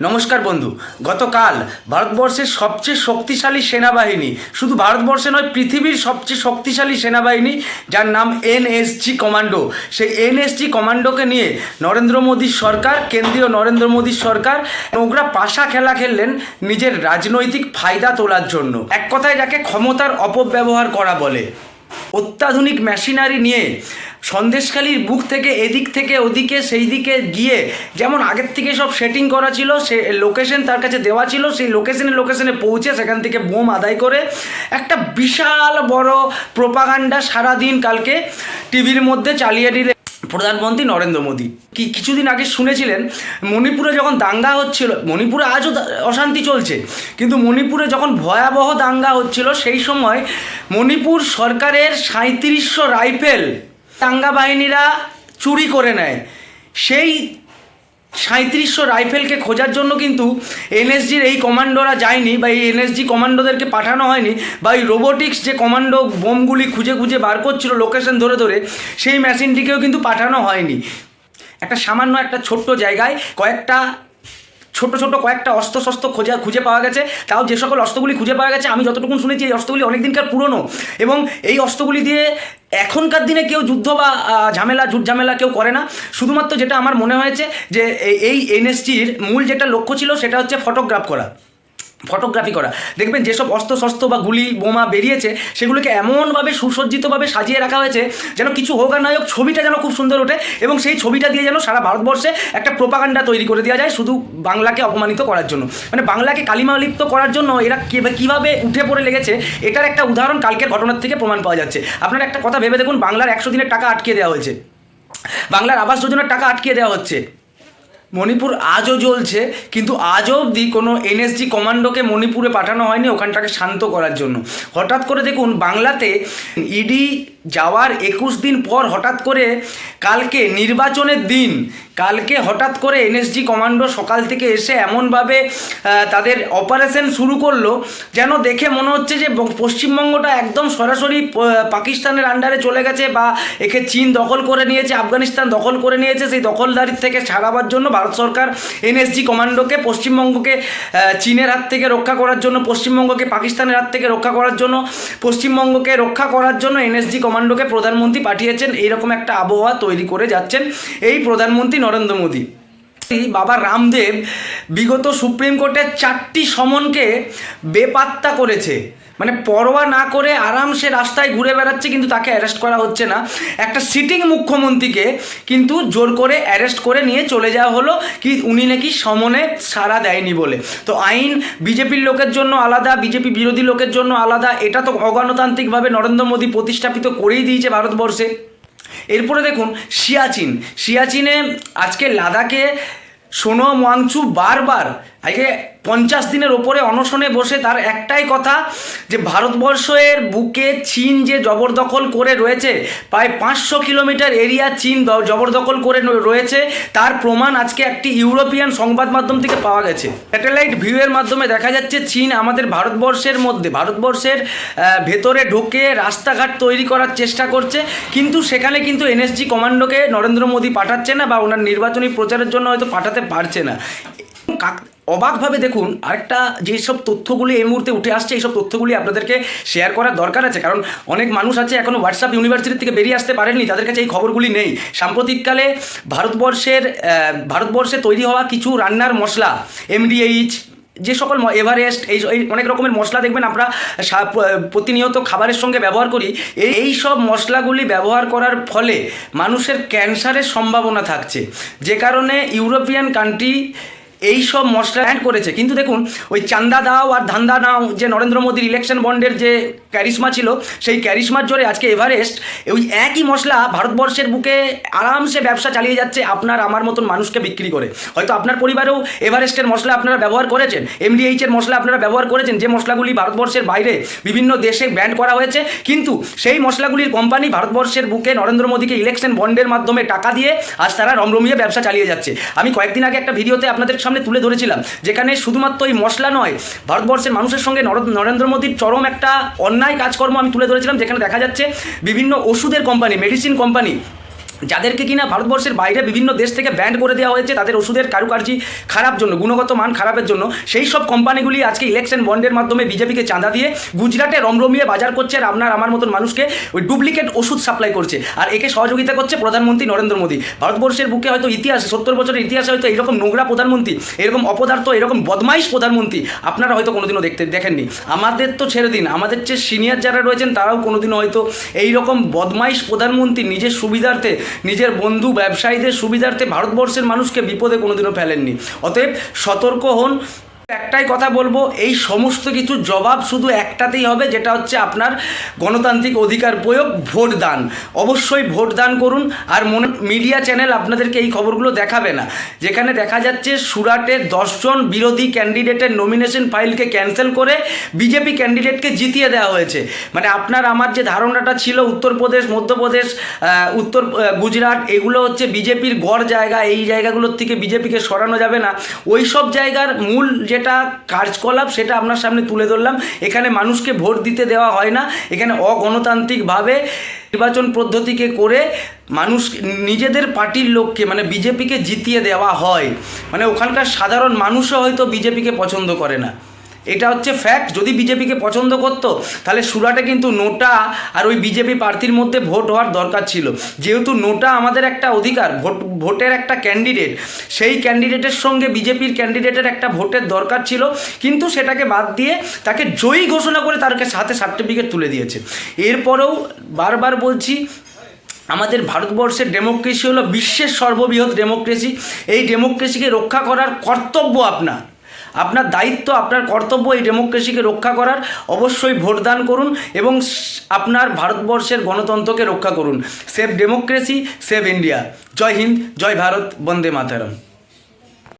নমস্কার বন্ধু, গতকাল ভারতবর্ষের সবচেয়ে শক্তিশালী সেনাবাহিনী, শুধু ভারতবর্ষে নয়, পৃথিবীর সবচেয়ে শক্তিশালী সেনাবাহিনী, যার নাম এনএসজি কমান্ডো। সেই এনএসজি কমান্ডোকে নিয়ে নরেন্দ্র মোদীর সরকার, কেন্দ্রীয় নরেন্দ্র মোদীর সরকার, নোংরা পাশা খেলা খেললেন নিজের রাজনৈতিক ফায়দা তোলার জন্য। এক কথায় যাকে ক্ষমতার অপব্যবহার করা বলে। অত্যাধুনিক মেশিনারি নিয়ে সন্দেশখালির বুক থেকে এদিক থেকে ওদিকে সেই দিকে গিয়ে যেমন আগের থেকে সব সেটিং করা ছিল, সে লোকেশন তার কাছে দেওয়া ছিল, সেই লোকেশনে লোকেশনে পৌঁছে সেখান থেকে বোম আদায় করে একটা বিশাল বড় প্রোপাগান্ডা সারাদিন কালকে টিভির মধ্যে চালিয়ে দিলে। প্রধানমন্ত্রী নরেন্দ্র মোদী। কি কিছুদিন আগে শুনেছিলেন, মণিপুরে যখন দাঙ্গা হচ্ছিল, মণিপুরে আজও অশান্তি চলছে, কিন্তু মণিপুরে যখন ভয়াবহ দাঙ্গা হচ্ছিল, সেই সময় মণিপুর সরকারের সাঁত্রিশশো রাইফেল দাঙ্গা বাহিনীরা চুরি করে নেয়। সেই সাঁত্রিশশো রাইফেলকে খোঁজার জন্য কিন্তু এনএসজির এই কমান্ডোরা যায়নি বা এই এনএসজি কমান্ডোদেরকে পাঠানো হয়নি বা এই রোবোটিক্স যে কমান্ডো বোমগুলি খুঁজে খুঁজে বার করছিল লোকেশন ধরে ধরে, সেই মেশিনটিকেও কিন্তু পাঠানো হয়নি। একটা সামান্য একটা ছোট্ট জায়গায় কয়েকটা ছোট ছোট কয়েকটা অস্ত্র শস্ত্র খোঁজা, খুঁজে পাওয়া গেছে। তাও যে সকল অস্ত্রগুলি খুঁজে পাওয়া গেছে, আমি যতটুকু শুনেছি এই অস্ত্রগুলি অনেক দিনকার পুরনো। এবং এই অস্ত্রগুলি দিয়ে এখনকার দিনে কেউ যুদ্ধ বা ঝামেলা যুদ্ধ ঝামেলা কেউ করে না। শুধুমাত্র যেটা আমার মনে হয়েছে যে এই- এনএসটির মূল যেটা লক্ষ্য ছিল, সেটা হচ্ছে ফটোগ্রাফ করা। ফটোগ্রাফি করা। দেখবেন যেসব অস্ত্র শস্ত্র বা গুলি, বোমা বেরিয়েছে, সেগুলোকে এমনভাবে সুসজ্জিতভাবে সাজিয়ে রাখা হয়েছে, যেন কিছু হোক আর নাই হোক, ছবিটা যেন খুব সুন্দর ওঠে এবং সেই ছবিটা দিয়ে যেন সারা ভারতবর্ষে একটা প্রোপাগান্ডা তৈরি করে দেওয়া যায় শুধু বাংলাকে অপমানিত করার জন্য। মানে বাংলাকে কালিমালিপ্ত করার জন্য এরা কীভাবে উঠে পড়ে লেগেছে, এটার একটা উদাহরণ কালকের ঘটনার থেকে প্রমাণ পাওয়া যাচ্ছে। আপনারা একটা কথা ভেবে দেখুন, বাংলার একশো দিনের টাকা আটকে দেওয়া হয়েছে। বাংলার আবাস যোজনার টাকা আটকে দেওয়া হচ্ছে। মণিপুর আজও জ্বলছে, কিন্তু আজও অবধি কোনো এনএসজি কমান্ডোকে মণিপুরে পাঠানো হয়নি, ওখানটাকে শান্ত করার জন্য। হঠাৎ করে দেখুন, বাংলাতে ইডি যাওয়ার একুশ দিন পর হঠাৎ করে কালকে নির্বাচনের দিন, কালকে হঠাৎ করে এনএসজি কমান্ডো সকাল থেকে এসে এমনভাবে তাদের অপারেশন শুরু করল, যেন দেখে মনে হচ্ছে যে পশ্চিমবঙ্গটা একদম সরাসরি পাকিস্তানের আন্ডারে চলে গেছে বা একে চীন দখল করে নিয়েছে, আফগানিস্তান দখল করে নিয়েছে, সেই দখলদারির থেকে ছাড়াবার জন্য ভারত সরকার এনএসজি কমান্ডোকে পশ্চিমবঙ্গকে চীনের হাত থেকে রক্ষা করার জন্য, পশ্চিমবঙ্গকে পাকিস্তানের হাত থেকে রক্ষা করার জন্য, পশ্চিমবঙ্গকে রক্ষা করার জন্য এনএসজি কমান্ডোকে প্রধানমন্ত্রী পাঠিয়েছেন, এইরকম একটা আবহাওয়া তৈরি করে যাচ্ছেন এই প্রধানমন্ত্রী নরেন্দ্র মোদী। বাবা রামদেব বিগত সুপ্রিম কোর্টের চারটি সমনকে বেপাত্তা করেছে। মানে পরোয়া না করে আরামসে রাস্তায় ঘুরে বেড়াচ্ছে, কিন্তু তাকে অ্যারেস্ট করা হচ্ছে না। একটা সিটিং মুখ্যমন্ত্রীকে কিন্তু জোর করে অ্যারেস্ট করে নিয়ে চলে যাওয়া হলো, কি উনি নাকি সমনে সাড়া দেয়নি বলে। তো আইন বিজেপির লোকের জন্য আলাদা, বিজেপি বিরোধী লোকের জন্য আলাদা, এটা তো অগণতান্ত্রিকভাবে নরেন্দ্র মোদী প্রতিষ্ঠাপিত করেই দিয়েছে ভারতবর্ষে। এরপরে দেখুন, সিয়াচিন। সিয়াচিনে আজকে লাদাখে সোনো ওয়াংচু বারবার আজকে পঞ্চাশ দিনের ওপরে অনশনে বসে তার একটাই কথা যে ভারতবর্ষের বুকে চীন যে জবরদখল করে রয়েছে, প্রায় পাঁচশো কিলোমিটার এরিয়া চীন জবরদখল করে রয়েছে, তার প্রমাণ আজকে একটি ইউরোপিয়ান সংবাদ মাধ্যম থেকে পাওয়া গেছে। স্যাটেলাইট ভিউয়ের মাধ্যমে দেখা যাচ্ছে চীন আমাদের ভারতবর্ষের মধ্যে, ভারতবর্ষের ভেতরে ঢুকে রাস্তাঘাট তৈরি করার চেষ্টা করছে, কিন্তু সেখানে কিন্তু এনএসজি কমান্ডোকে নরেন্দ্র মোদী পাঠাচ্ছে না বা ওনার নির্বাচনী প্রচারের জন্য হয়তো পাঠাতে পারছে না। কাক- অবাকভাবে দেখুন, আরেকটা যেসব তথ্যগুলি এই মুহূর্তে উঠে আসছে, এইসব তথ্যগুলি আপনাদেরকে শেয়ার করার দরকার আছে। কারণ অনেক মানুষ আছে এখনও হোয়াটসঅ্যাপ ইউনিভার্সিটি থেকে বেরিয়ে আসতে পারেননি তাদের কাছে এই খবরগুলি নেই। সাম্প্রতিককালে ভারতবর্ষের ভারতবর্ষে তৈরি হওয়া কিছু রান্নার মশলা এমডিএইচ যে সকল এভারেস্ট এই অনেক রকমের মশলা দেখবেন আমরা প্রতিনিয়ত খাবারের সঙ্গে ব্যবহার করি, এই সব মশলাগুলি ব্যবহার করার ফলে মানুষের ক্যান্সারের সম্ভাবনা থাকছে। যে কারণে ইউরোপিয়ান কান্ট্রি এই সব মশলা অ্যাড করেছে। কিন্তু দেখুন, ওই চান্দা দাও আর ধান্দা নাও যে নরেন্দ্র মোদীর ইলেকশন বন্ডের যে ক্যারিশমা ছিল, সেই ক্যারিশমার জোরে আজকে এভারেস্ট ওই একই মশলা ভারতবর্ষের বুকে আরামসে ব্যবসা চালিয়ে যাচ্ছে আপনার আমার মতন মানুষকে বিক্রি করে। হয়তো আপনার পরিবারেও এভারেস্টের মশলা আপনারা ব্যবহার করেছেন এমডিএইচ এর মশলা আপনারা ব্যবহার করেছেন, যে মশলাগুলি ভারতবর্ষের বাইরে বিভিন্ন দেশে ব্যান্ড করা হয়েছে, কিন্তু সেই মশলাগুলির কোম্পানি ভারতবর্ষের বুকে নরেন্দ্র মোদীকে ইলেকশন বন্ডের মাধ্যমে টাকা দিয়ে আজ তারা রমরমিয়ে ব্যবসা চালিয়ে যাচ্ছে। আমি কয়েকদিন আগে একটা ভিডিওতে আপনাদের সামনে তুলে ধরেছিলাম, যেখানে শুধুমাত্র এই মশলা নয়, ভারতবর্ষের মানুষের সঙ্গে নর- নরেন্দ্র মোদীর চরম একটা অন্যায় কাজকর্ম আমি তুলে ধরেছিলাম, যেখানে দেখা যাচ্ছে বিভিন্ন ওষুধের কোম্পানি মেডিসিন কোম্পানি যাদেরকে কিনা ভারতবর্ষের বাইরে বিভিন্ন দেশ থেকে ব্যান্ড করে দেওয়া হয়েছে, তাদের ওষুধের কারুকার্য খারাপ জন্য, গুণগত মান খারাপের জন্য, সেই সব কোম্পানিগুলি আজকে ইলেকশন বন্ডের মাধ্যমে বিজেপিকে চাঁদা দিয়ে গুজরাটে রমরমিয়ে বাজার করছে আর আপনার আমার মতন মানুষকে ওই ডুপ্লিকেট ওষুধ সাপ্লাই করছে। আর একে সহযোগিতা করছে প্রধানমন্ত্রী নরেন্দ্র মোদী। ভারতবর্ষের বুকে হয়তো ইতিহাসে, সত্তর বছরের ইতিহাসে হয়তো এরকম নোংরা প্রধানমন্ত্রী, এরকম অপদার্থ, এরকম বদমাইশ প্রধানমন্ত্রী আপনারা হয়তো কোনোদিনও দেখতে, দেখেননি। আমাদের তো ছেড়ে দিন, আমাদের যে সিনিয়র যারা রয়েছেন তারাও কোনোদিনও হয়তো এই রকম বদমাইশ প্রধানমন্ত্রী নিজের সুবিধার্থে নিজের বন্ধু ব্যবসায়ীদের সুবিধার্থে ভারতবর্ষের মানুষকে বিপদে কোনোদিনও ফেলেননি। অতএব সতর্ক হন একটাই কথা বলব, এই সমস্ত কিছু জবাব শুধু একটাতেই হবে, যেটা হচ্ছে আপনার গণতান্ত্রিক অধিকার প্রয়োগ ভোট দান অবশ্যই ভোট দান করুন, আর মনে মিডিয়া চ্যানেল আপনাদেরকে এই খবরগুলো দেখাবে না। যেখানে দেখা যাচ্ছে সুরাটের দশজন বিরোধী ক্যান্ডিডেটের নমিনেশন ফাইলকে ক্যান্সেল করে বিজেপি ক্যান্ডিডেটকে জিতিয়ে দেওয়া হয়েছে। মানে আপনার, আমার যে ধারণাটা ছিল উত্তরপ্রদেশ, মধ্যপ্রদেশ উত্তর গুজরাট, এগুলো হচ্ছে বিজেপির গড় জায়গা, এই জায়গাগুলোর থেকে বিজেপিকে সরানো যাবে না। ওই সব জায়গার মূল যেটা কার্যকলাপ, সেটা আপনার সামনে তুলে ধরলাম। এখানে মানুষকে ভোট দিতে দেওয়া হয় না। এখানে অগণতান্ত্রিকভাবে নির্বাচন পদ্ধতিকে করে মানুষ নিজেদের পার্টির লোককে মানে বিজেপিকে জিতিয়ে দেওয়া হয়। মানে ওখানকার সাধারণ মানুষও হয়তো বিজেপিকে পছন্দ করে না। এটা হচ্ছে ফ্যাক্ট যদি বিজেপিকে পছন্দ করতো, তাহলে সুরাটে কিন্তু নোটা আর ওই বিজেপি প্রার্থীর মধ্যে ভোট হওয়ার দরকার ছিল। যেহেতু নোটা আমাদের একটা অধিকার, ভোট, ভোটের একটা ক্যান্ডিডেট সেই ক্যান্ডিডেটের সঙ্গে বিজেপির ক্যান্ডিডেটের একটা ভোটের দরকার ছিল, কিন্তু সেটাকে বাদ দিয়ে তাকে জয়ী ঘোষণা করে তার সাথে সার্টিফিকেট তুলে দিয়েছে। এরপরেও বারবার বলছি, আমাদের ভারতবর্ষের ডেমোক্রেসি হলো বিশ্বের সর্ববৃহৎ ডেমোক্রেসি এই ডেমোক্রেসিকে রক্ষা করার কর্তব্য আপনার। আপনার দায়িত্ব, আপনার কর্তব্য এই ডেমোক্রেসিকে রক্ষা করার। অবশ্যই ভোটদান করুন এবং আপনার ভারতবর্ষের গণতন্ত্রকে রক্ষা করুন। সেভ ডেমোক্রেসি সেভ ইন্ডিয়া জয় হিন্দ, জয় ভারত, বন্দে মাতারম।